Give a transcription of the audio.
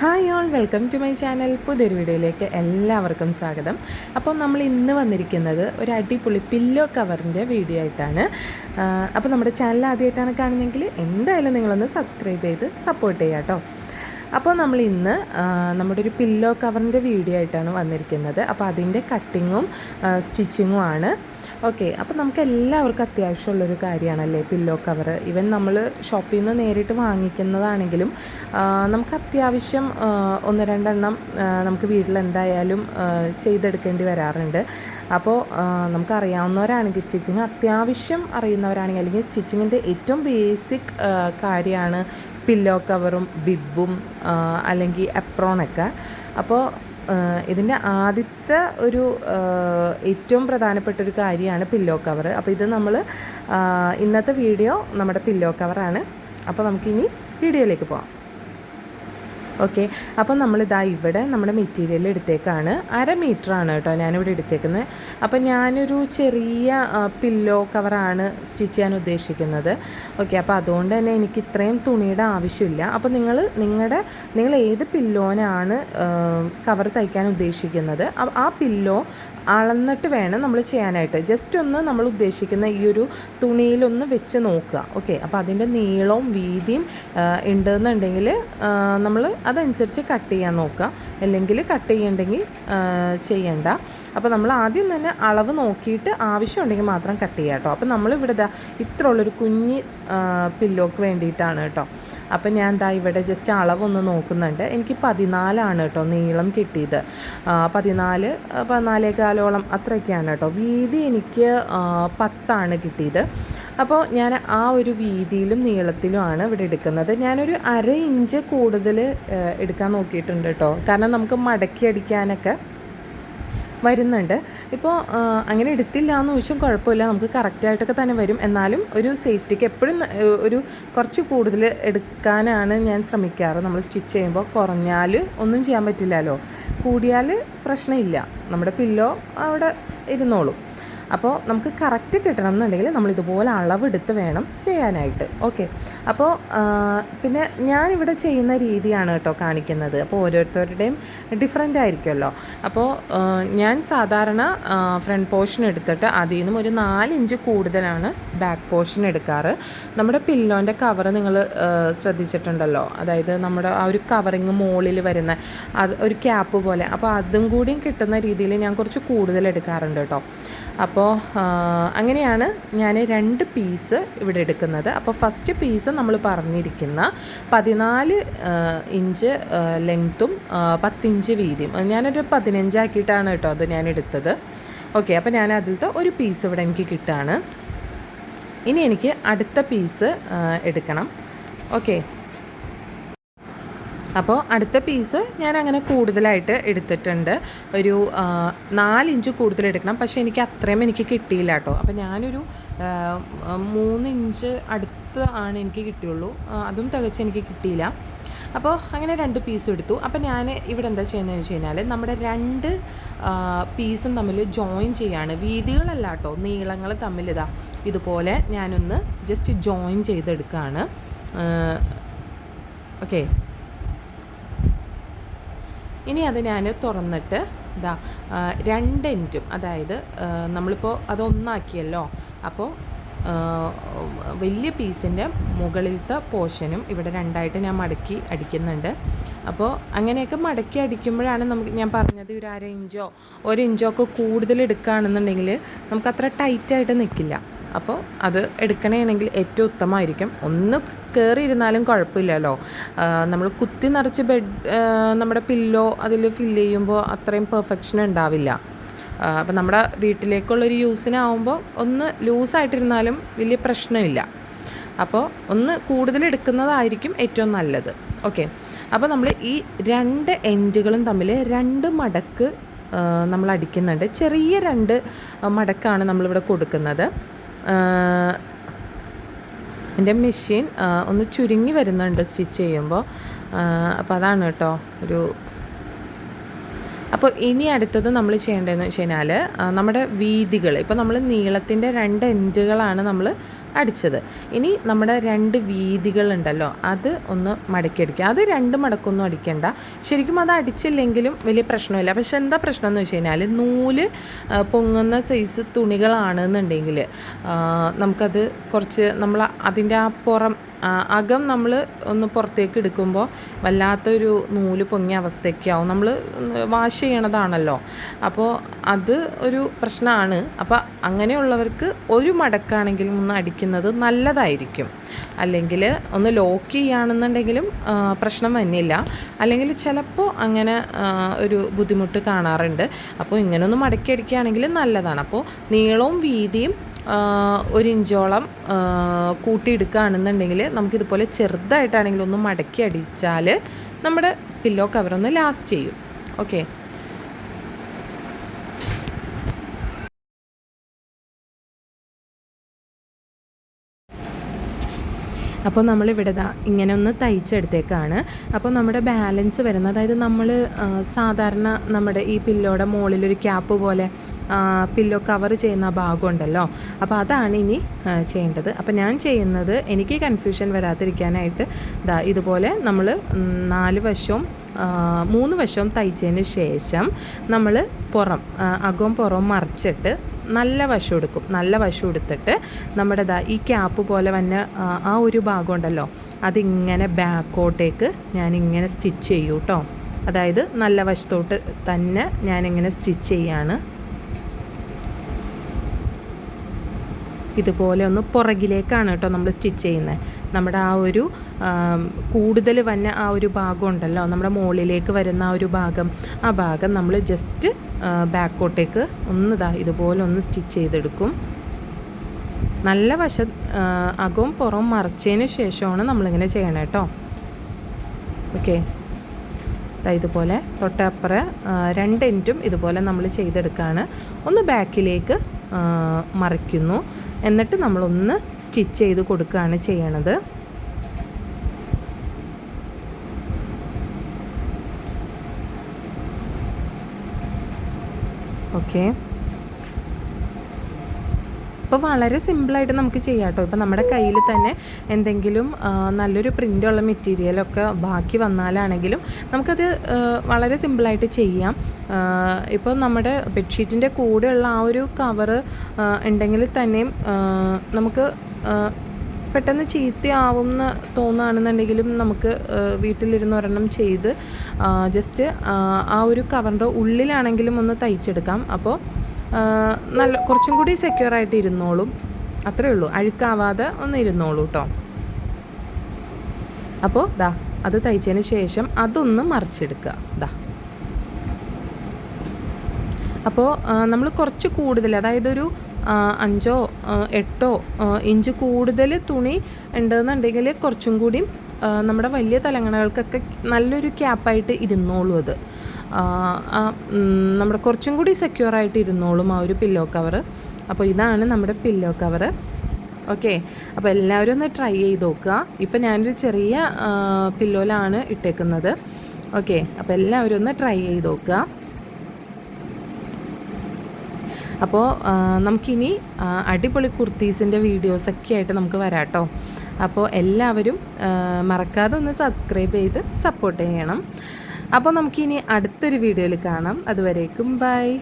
Hi all welcome to my channel പുതിയൊരു വീഡിയോയിലേക്ക് എല്ലാവർക്കും സ്വാഗതം. അപ്പോൾ നമ്മൾ ഇന്ന് വന്നിരിക്കുന്നത് ഒരു അടിപൊളി പില്ലോ കവറിന്റെ വീഡിയോ ആയിട്ടാണ്. അപ്പോൾ നമ്മുടെ ചാനൽ ആദ്യമായിട്ടാണ് കാണുന്നതെങ്കിൽ എന്തായാലും നിങ്ങളൊന്ന് സബ്സ്ക്രൈബ് ചെയ്ത് സപ്പോർട്ട് ചെയ്യാം കേട്ടോ. അപ്പോൾ നമ്മൾ ഇന്ന് നമ്മുടെ ഒരു പില്ലോ കവറിന്റെ വീഡിയോ ആയിട്ടാണ് വന്നിരിക്കുന്നത്. അപ്പോൾ അതിന്റെ കട്ടിങ്ങും സ്റ്റിച്ചിങ്ങും ആണ്. ഓക്കെ അപ്പോൾ നമുക്ക് എല്ലാവർക്കും അത്യാവശ്യമുള്ളൊരു കാര്യമാണല്ലേ? പില്ലോ കവർ ഇവൻ നമ്മൾ ഷോപ്പിൽ നിന്ന് നേരിട്ട് വാങ്ങിക്കുന്നതാണെങ്കിലും നമുക്ക് അത്യാവശ്യം ഒന്ന് രണ്ടെണ്ണം നമുക്ക് വീട്ടിൽ എന്തായാലും ചെയ്തെടുക്കേണ്ടി വരാറുണ്ട്. അപ്പോൾ നമുക്കറിയാവുന്നവരാണെങ്കിൽ സ്റ്റിച്ചിങ് അത്യാവശ്യം അറിയുന്നവരാണെങ്കിൽ അല്ലെങ്കിൽ സ്റ്റിച്ചിങ്ങിന്റെ ഏറ്റവും ബേസിക് കാര്യമാണ് പില്ലോ കവറും ബിബും അല്ലെങ്കിൽ എപ്രോണൊക്കെ അപ്പോൾ ഇതിന്റെ ആദ്യത്തെ ഒരു ഏറ്റവും പ്രധാനപ്പെട്ട ഒരു കാര്യമാണ് പില്ലോ കവർ അപ്പോൾ ഇത് നമ്മൾ ഇന്നത്തെ വീഡിയോ നമ്മുടെ പില്ലോ കവറാണ്. അപ്പോൾ നമുക്കിനി വീഡിയോയിലേക്ക് പോകാം ഓക്കെ. അപ്പം നമ്മളിതാ ഇവിടെ നമ്മുടെ മെറ്റീരിയൽ എടുത്തേക്കാണ്. അര മീറ്ററാണ് കേട്ടോ ഞാനിവിടെ എടുത്തേക്കുന്നത്. അപ്പം ഞാനൊരു ചെറിയ പില്ലോ കവറാണ് സ്റ്റിച്ച് ചെയ്യാൻ ഉദ്ദേശിക്കുന്നത്. ഓക്കെ. അപ്പോൾ അതുകൊണ്ട് തന്നെ എനിക്ക് ഇത്രയും തുണിയുടെ ആവശ്യമില്ല. അപ്പോൾ നിങ്ങൾ നിങ്ങളുടെ നിങ്ങൾ ഏത് പില്ലോനാണ് കവർ തയ്ക്കാൻ ഉദ്ദേശിക്കുന്നത്? ആ- ആ പില്ലോ അളന്നിട്ട് വേണം നമ്മൾ ചെയ്യാനായിട്ട്. ജസ്റ്റ് ഒന്ന് നമ്മൾ ഉദ്ദേശിക്കുന്ന ഈ ഒരു തുണിയിലൊന്ന് വെച്ച് നോക്കുക. ഓക്കെ അപ്പോൾ അതിന്റെ നീളവും വീതിയും ഉണ്ടെന്നുണ്ടെങ്കിൽ നമ്മൾ അതനുസരിച്ച് കട്ട് ചെയ്യാൻ നോക്കുക. അല്ലെങ്കിൽ കട്ട് ചെയ്യണ്ടെങ്കിൽ ചെയ്യണ്ട. അപ്പോൾ നമ്മൾ ആദ്യം തന്നെ അളവ് നോക്കിയിട്ട് ആവശ്യമുണ്ടെങ്കിൽ മാത്രം കട്ട് ചെയ്യാം കേട്ടോ. അപ്പോൾ നമ്മളിവിടെ ഇത്ര ഉള്ളൊരു കുഞ്ഞ് പില്ലോക്ക് വേണ്ടിയിട്ടാണ് കേട്ടോ. അപ്പോൾ ഞാൻ ദാ ഇവിടെ ജസ്റ്റ് അളവൊന്ന് നോക്കുന്നുണ്ട്. എനിക്ക് പതിനാലാണ് കേട്ടോ നീളം കിട്ടിയത്. പതിനാല് പതിനാലേക്കാലോളം അത്രയൊക്കെയാണ് കേട്ടോ. വീതി എനിക്ക് പത്താണ് കിട്ടിയത്. അപ്പോൾ ഞാൻ ആ ഒരു വീതിയിലും നീളത്തിലുമാണ് ഇവിടെ എടുക്കുന്നത്. ഞാനൊരു അര ഇഞ്ച് കൂടുതൽ എടുക്കാൻ നോക്കിയിട്ടുണ്ട് കേട്ടോ. കാരണം നമുക്ക് മടക്കി അടിക്കാനൊക്കെ വരുന്നുണ്ട്. ഇപ്പോൾ അങ്ങനെ എടുത്തില്ല എന്ന് ചോദിച്ചാൽ കുഴപ്പമില്ല. നമുക്ക് കറക്റ്റായിട്ടൊക്കെ തന്നെ വരും. എന്നാലും ഒരു സേഫ്റ്റിക്ക് എപ്പോഴും ഒരു കുറച്ച് കൂടുതൽ എടുക്കാനാണ് ഞാൻ ശ്രമിക്കാറ്. നമ്മൾ സ്റ്റിച്ച് ചെയ്യുമ്പോൾ കുറഞ്ഞാൽ ഒന്നും ചെയ്യാൻ പറ്റില്ലല്ലോ. കൂടിയാൽ പ്രശ്നമില്ല. നമ്മുടെ പില്ലോ അവിടെ ഇരുന്നോളും. അപ്പോൾ നമുക്ക് കറക്റ്റ് കിട്ടണം എന്നുണ്ടെങ്കിൽ നമ്മൾ ഇതുപോലെ അളവെടുത്ത് വേണം ചെയ്യാനായിട്ട്. ഓക്കെ അപ്പോൾ പിന്നെ ഞാനിവിടെ ചെയ്യുന്ന രീതിയാണ് കേട്ടോ കാണിക്കുന്നത്. അപ്പോൾ ഓരോരുത്തരുടെയും ഡിഫറെന്റ് ആയിരിക്കുമല്ലോ. അപ്പോൾ ഞാൻ സാധാരണ ഫ്രണ്ട് പോർഷൻ എടുത്തിട്ട് അതിൽ നിന്നും ഒരു നാലിഞ്ച് കൂടുതലാണ് ബാക്ക് പോർഷൻ എടുക്കാറ്. നമ്മുടെ പില്ലോന്റെ കവർ നിങ്ങൾ ശ്രദ്ധിച്ചിട്ടുണ്ടല്ലോ. അതായത് നമ്മുടെ ആ ഒരു കവറിങ് മുകളിൽ വരുന്ന അത് ഒരു ക്യാപ്പ് പോലെ. അപ്പോൾ അതും കൂടിയും കിട്ടുന്ന രീതിയിൽ ഞാൻ കുറച്ച് കൂടുതൽ എടുക്കാറുണ്ട് കേട്ടോ. അപ്പോൾ അങ്ങനെയാണ് ഞാൻ രണ്ട് പീസ് ഇവിടെ എടുക്കുന്നത്. അപ്പോൾ ഫസ്റ്റ് പീസ് നമ്മൾ പറഞ്ഞിരിക്കുന്ന പതിനാല് ഇഞ്ച് ലെങ്ത്തും പത്തിഞ്ച് വീതിയും. ഞാനൊരു പതിനഞ്ചാക്കിയിട്ടാണ് കേട്ടോ അത് ഞാൻ എടുത്തത്. ഓക്കെ അപ്പോൾ ഞാൻ അതിലത്തെ ഒരു പീസ് ഇവിടെ എനിക്ക് കിട്ടുകയാണ് ഇനി എനിക്ക് അടുത്ത പീസ് എടുക്കണം. ഓക്കെ അപ്പോൾ അടുത്ത പീസ് ഞാൻ അങ്ങനെ കൂടുതലായിട്ട് എടുത്തിട്ടുണ്ട്. ഒരു നാലിഞ്ച് കൂടുതൽ എടുക്കണം. പക്ഷേ എനിക്ക് അത്രയും എനിക്ക് കിട്ടിയില്ല കേട്ടോ. അപ്പോൾ ഞാനൊരു മൂന്നിഞ്ച് അടുത്ത് ആണ് എനിക്ക് കിട്ടിയുള്ളൂ. അതും തികച്ച് എനിക്ക് കിട്ടിയില്ല. അപ്പോൾ അങ്ങനെ രണ്ട് പീസ് എടുത്തു. അപ്പോൾ ഞാൻ ഇവിടെ എന്താ ചെയ്യുന്നത് വെച്ച് കഴിഞ്ഞാൽ നമ്മുടെ രണ്ട് പീസും തമ്മിൽ ജോയിൻ ചെയ്യാണ്. വീതികളല്ല കേട്ടോ നീളങ്ങൾ തമ്മിൽ ഇതാ. ഇതുപോലെ ഞാനൊന്ന് ജസ്റ്റ് ജോയിൻ ചെയ്തെടുക്കുകയാണ് ഓക്കെ. ഇനി അത് ഞാൻ തുറന്നിട്ട് ഇതാ രണ്ട് എന്റും അതായത് നമ്മളിപ്പോൾ അതൊന്നാക്കിയല്ലോ അപ്പോൾ വലിയ പീസിന്റെ മുകളിലത്തെ പോർഷനും ഇവിടെ രണ്ടായിട്ട് ഞാൻ മടക്കി അടിക്കുന്നുണ്ട്. അപ്പോൾ അങ്ങനെയൊക്കെ മടക്കി അടിക്കുമ്പോഴാണ് നമുക്ക് ഞാൻ പറഞ്ഞത് ഒരു അര ഇഞ്ചോ ഒരു ഇഞ്ചോ ഒക്കെ കൂടുതൽ എടുക്കുകയാണെന്നുണ്ടെങ്കിൽ നമുക്കത്ര ടൈറ്റായിട്ട് നിൽക്കില്ല. അപ്പോൾ അത് എടുക്കണമെങ്കിൽ ഏറ്റവും ഉത്തമമായിരിക്കും. ഒന്ന് കയറി ഇരുന്നാലും കുഴപ്പമില്ലല്ലോ നമ്മൾ കുത്തി നിറച്ച് ബെഡ് നമ്മുടെ പില്ലോ അതിൽ ഫില്ല് ചെയ്യുമ്പോൾ അത്രയും പെർഫെക്ഷൻ ഉണ്ടാവില്ല. അപ്പോൾ നമ്മുടെ വീട്ടിലേക്കുള്ളൊരു യൂസിനാവുമ്പോൾ ഒന്ന് ലൂസായിട്ടിരുന്നാലും വലിയ പ്രശ്നമില്ല. അപ്പോൾ ഒന്ന് കൂടുതൽ എടുക്കുന്നതായിരിക്കും ഏറ്റവും നല്ലത്. ഓക്കെ അപ്പോൾ നമ്മൾ ഈ രണ്ട് എൻഡുകളും തമ്മിൽ രണ്ട് മടക്ക് നമ്മൾ അടിക്കുന്നുണ്ട്. ചെറിയ രണ്ട് മടക്കാണ് നമ്മളിവിടെ കൊടുക്കുന്നത്. എന്റെ മെഷീൻ ഒന്ന് ചുരുങ്ങി വരുന്നുണ്ട് സ്റ്റിച്ച് ചെയ്യുമ്പോൾ. അപ്പോൾ അതാണ് കേട്ടോ ഒരു അപ്പോൾ ഇനി അടുത്തത് നമ്മൾ ചെയ്യേണ്ടതെന്ന് വെച്ച് കഴിഞ്ഞാൽ നമ്മുടെ വീതികൾ ഇപ്പോൾ നമ്മൾ നീളത്തിന്റെ രണ്ട് എൻഡുകളാണ് നമ്മൾ അടിച്ചത്. ഇനി നമ്മുടെ രണ്ട് വീതികളുണ്ടല്ലോ അത് ഒന്ന് മടക്കി അടിക്കുക. അത് രണ്ട് മടക്കൊന്നും അടിക്കേണ്ട. ശരിക്കും അത് അടിച്ചില്ലെങ്കിലും വലിയ പ്രശ്നമില്ല. പക്ഷെ എന്താ പ്രശ്നം എന്ന് വെച്ച് കഴിഞ്ഞാൽ നൂൽ പൊങ്ങുന്ന സൈസ് തുണികളാണെന്നുണ്ടെങ്കിൽ നമുക്കത് കുറച്ച് നമ്മൾ അതിന്റെ ആ പുറം അകം നമ്മൾ ഒന്ന് പുറത്തേക്ക് എടുക്കുമ്പോൾ വല്ലാത്തൊരു നൂൽ പൊങ്ങിയ അവസ്ഥയ്ക്കാവും നമ്മൾ വാഷ് ചെയ്യണതാണല്ലോ. അപ്പോൾ അത് ഒരു പ്രശ്നമാണ്. അപ്പോൾ അങ്ങനെയുള്ളവർക്ക് ഒരു മടക്കാണെങ്കിലും ഒന്ന് അടിക്കുന്നത് നല്ലതായിരിക്കും. അല്ലെങ്കിൽ ഒന്ന് ലോക്ക് ചെയ്യുകയാണെന്നുണ്ടെങ്കിലും പ്രശ്നം വന്നില്ല. അല്ലെങ്കിൽ ചിലപ്പോൾ അങ്ങനെ ഒരു ബുദ്ധിമുട്ട് കാണാറുണ്ട്. അപ്പോൾ ഇങ്ങനെയൊന്ന് മടക്കി അടിക്കുകയാണെങ്കിൽ നല്ലതാണ്. അപ്പോൾ നീളവും വീതിയും ഒരു ഇഞ്ചോളം കൂട്ടിയെടുക്കുകയാണെന്നുണ്ടെങ്കിൽ നമുക്കിതുപോലെ ചെറുതായിട്ടാണെങ്കിലും ഒന്ന് മടക്കി അടിച്ചാൽ നമ്മുടെ പില്ലോ കവറൊന്ന് ലാസ്റ്റ് ചെയ്യും. ഓക്കെ? അപ്പോൾ നമ്മളിവിടെ ദാ ഇങ്ങനെ ഒന്ന് തയ്ച്ചെടുത്തേക്കാണ്. അപ്പോൾ നമ്മുടെ ബാലൻസ് വരുന്നത് അതായത് നമ്മൾ സാധാരണ നമ്മുടെ ഈ പില്ലോടെ മുകളിലൊരു ക്യാപ്പ് പോലെ പില്ലോ കവർ ചെയ്യുന്ന ഭാഗമുണ്ടല്ലോ. അപ്പോൾ അതാണ് ഇനി ചെയ്യേണ്ടത്. അപ്പോൾ ഞാൻ ചെയ്യുന്നത് എനിക്ക് കൺഫ്യൂഷൻ വരാതിരിക്കാനായിട്ട് ദാ ഇതുപോലെ നമ്മൾ നാല് വശവും മൂന്ന് വശവും തയ്ച്ചതിന് ശേഷം നമ്മൾ പുറം അകവും പുറവും മറിച്ചിട്ട് നല്ല വശം എടുക്കും. നല്ല വശം എടുത്തിട്ട് നമ്മുടെ ഈ ക്യാപ്പ് പോലെ തന്നെ ആ, ഒരു ഭാഗം ഉണ്ടല്ലോ അതിങ്ങനെ ബാക്കോട്ടേക്ക് ഞാനിങ്ങനെ സ്റ്റിച്ച് ചെയ്യൂട്ടോ. അതായത് നല്ല വശത്തോട്ട് തന്നെ ഞാനിങ്ങനെ സ്റ്റിച്ച് ചെയ്യാണ്. ഇതുപോലെ ഒന്ന് പുറകിലേക്കാണ് കേട്ടോ നമ്മൾ സ്റ്റിച്ച് ചെയ്യുന്നത് നമ്മുടെ ആ ഒരു കൂടുതൽ വന്ന ആ ഒരു ഭാഗം ഉണ്ടല്ലോ നമ്മുടെ മുകളിലേക്ക് വരുന്ന ആ ഒരു ഭാഗം ആ ഭാഗം നമ്മൾ ജസ്റ്റ് ബാക്കോട്ടേക്ക് ഒന്ന് ഇതാ ഇതുപോലെ ഒന്ന് സ്റ്റിച്ച് ചെയ്തെടുക്കും. നല്ല വശ അകവും പുറവും മറച്ചതിന് ശേഷമാണ് നമ്മളിങ്ങനെ ചെയ്യണം കേട്ടോ. ഓക്കെ. ഇതുപോലെ തൊട്ടപ്പുറ രണ്ടെന്റും ഇതുപോലെ നമ്മൾ ചെയ്തെടുക്കുകയാണ് ഒന്ന് ബാക്കിലേക്ക് മറിക്കുന്നു. എന്നിട്ട് നമ്മളൊന്ന് സ്റ്റിച്ച് ചെയ്ത് കൊടുക്കുകയാണ് ചെയ്യണത്. ഓക്കെ. അപ്പോൾ വളരെ സിമ്പിളായിട്ട് നമുക്ക് ചെയ്യാം കേട്ടോ. ഇപ്പോൾ നമ്മുടെ കയ്യിൽ തന്നെ എന്തെങ്കിലും നല്ലൊരു പ്രിന്റുള്ള മെറ്റീരിയലൊക്കെ ബാക്കി വന്നാലാണെങ്കിലും നമുക്കത് വളരെ സിമ്പിളായിട്ട് ചെയ്യാം. ഇപ്പോൾ നമ്മുടെ ബെഡ്ഷീറ്റിന്റെ കൂടെയുള്ള ആ ഒരു കവറ് ഉണ്ടെങ്കിൽ തന്നെയും നമുക്ക് പെട്ടെന്ന് ചീത്തയാവും എന്ന് തോന്നുകയാണെന്നുണ്ടെങ്കിലും നമുക്ക് വീട്ടിലിരുന്ന് ഒരെണ്ണം ചെയ്ത് ജസ്റ്റ് ആ ഒരു കവറിന്റെ ഉള്ളിലാണെങ്കിലും ഒന്ന് തയ്ച്ചെടുക്കാം. അപ്പോൾ നല്ല കുറച്ചും കൂടി സെക്യൂർ ആയിട്ട് ഇരുന്നോളും. അത്രേ ഉള്ളൂ. അഴുക്കാവാതെ ഒന്ന് ഇരുന്നോളൂ കേട്ടോ അപ്പോൾ ദാ അത് തയ്ച്ചതിന് ശേഷം അതൊന്ന് മറിച്ചെടുക്കുക. ദാ. അപ്പോൾ നമ്മൾ കുറച്ച് കൂടുതൽ അതായത് ഒരു അഞ്ചോ എട്ടോ ഇഞ്ച് കൂടുതൽ തുണി ഉണ്ടെന്നുണ്ടെങ്കിൽ കുറച്ചും കൂടി നമ്മുടെ വലിയ തലങ്ങണകൾക്കൊക്കെ നല്ലൊരു ക്യാപ്പായിട്ട് ഇരുന്നോളൂ അത്. നമ്മുടെ കുറച്ചും കൂടി സെക്യൂർ ആയിട്ട് ഇരുന്നോളും ആ ഒരു പില്ലോ കവർ അപ്പോൾ ഇതാണ് നമ്മുടെ പില്ലോ കവറ് ഓക്കെ അപ്പോൾ എല്ലാവരും ഒന്ന് ട്രൈ ചെയ്ത് നോക്കുക. ഇപ്പം ഞാനൊരു ചെറിയ പില്ലോലാണ് ഇട്ടേക്കുന്നത്. ഓക്കെ അപ്പോൾ എല്ലാവരും ഒന്ന് ട്രൈ ചെയ്ത് നോക്കുക. അപ്പോൾ നമുക്കിനി അടിപൊളി കുർത്തീസിന്റെ വീഡിയോസൊക്കെ ആയിട്ട് നമുക്ക് വരാം കേട്ടോ അപ്പോൾ എല്ലാവരും മറക്കാതെ ഒന്ന് സബ്സ്ക്രൈബ് ചെയ്ത് സപ്പോർട്ട് ചെയ്യണം. അപ്പോൾ നമുക്കിനി അടുത്തൊരു വീഡിയോയിൽ കാണാം. അതുവരേക്കും ബൈ.